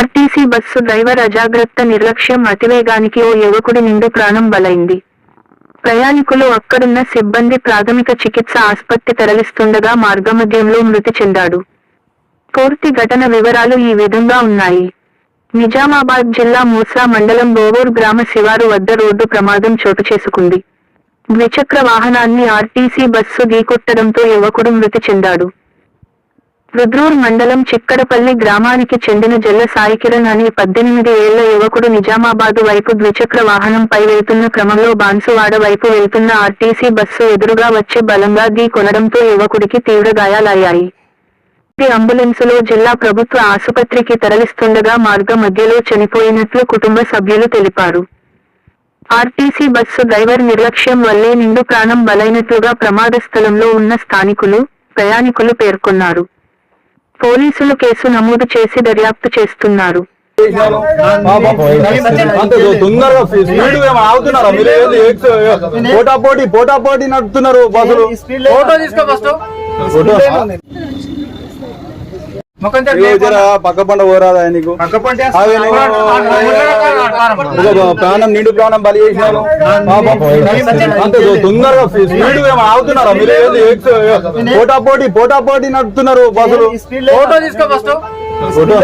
RTC bus driver అజాగ్రత్త నిర్లక్ష్యం అతివేగానికి ఓ యువకుడి నిండు ప్రాణం బలైంది. ప్రయాణికులు అక్కడున్న సిబ్బంది ప్రాథమిక చికిత్స ఆసుపత్రి తరలిస్తుండగా మార్గమధ్యంలో మృతి చెందాడు. పూర్తి ఘటన వివరాలు ఈ విధంగా ఉన్నాయి. నిజామాబాద్ జిల్లా మూసా మండలం బోవూర్ గ్రామ శివారు వద్ద రోడ్డు ప్రమాదం చోటు చేసుకుంది. ద్విచక్ర వాహనాన్ని ఆర్టీసీ బస్సు ఢీకొట్టడంతో యువకుడు మృతి చెందాడు. రుద్రూర్ మండలం చిక్కడపల్లి గ్రామానికి చెందిన జల్ల సాయికిరణ్ అనే పద్దెనిమిది ఏళ్ళ యువకుడు నిజామాబాదు వైపు ద్విచక్ర వాహనంపై వెళ్తున్న క్రమంలో బాన్సువాడ వైపు వెళ్తున్న ఆర్టీసీ బస్సు ఎదురుగా వచ్చే బలంగా దీ కొనడంతో యువకుడికి తీవ్ర గాయాలయ్యాయి. అంబులెన్సులో జిల్లా ప్రభుత్వ ఆసుపత్రికి తరలిస్తుండగా మార్గ మధ్యలో చనిపోయినట్లు కుటుంబ సభ్యులు తెలిపారు. ఆర్టీసీ బస్సు డ్రైవర్ నిర్లక్ష్యం వల్లే నిండు ప్రాణం బలైనట్లుగా ప్రమాద స్థలంలో ఉన్న స్థానికులు ప్రయాణికులు పేర్కొన్నారు. పోలీసులు కేసు నమోదు చేసి దర్యాప్తు చేస్తున్నారు. తొందరగా స్పీడ్ ఆగుతున్నారా మీరు పోటా పోటీ పోటా పోటీ నడుపుతున్నారు బస్సులు ఫోటో తీసుకో ఫస్ట్ ఫోటో. పక్క పంట పోరాదా నీకు? ప్రాణం నిండు ప్రాణం బలి చేసినారు. అంత తొందరగా స్పీడ్ ఆగుతున్నారా? మీరు పోటా పోటీ పోటా పోటీ నడుపుతున్నారు బస్సులు. ఫోటో తీసుకో ఫస్ట్. ఫోటో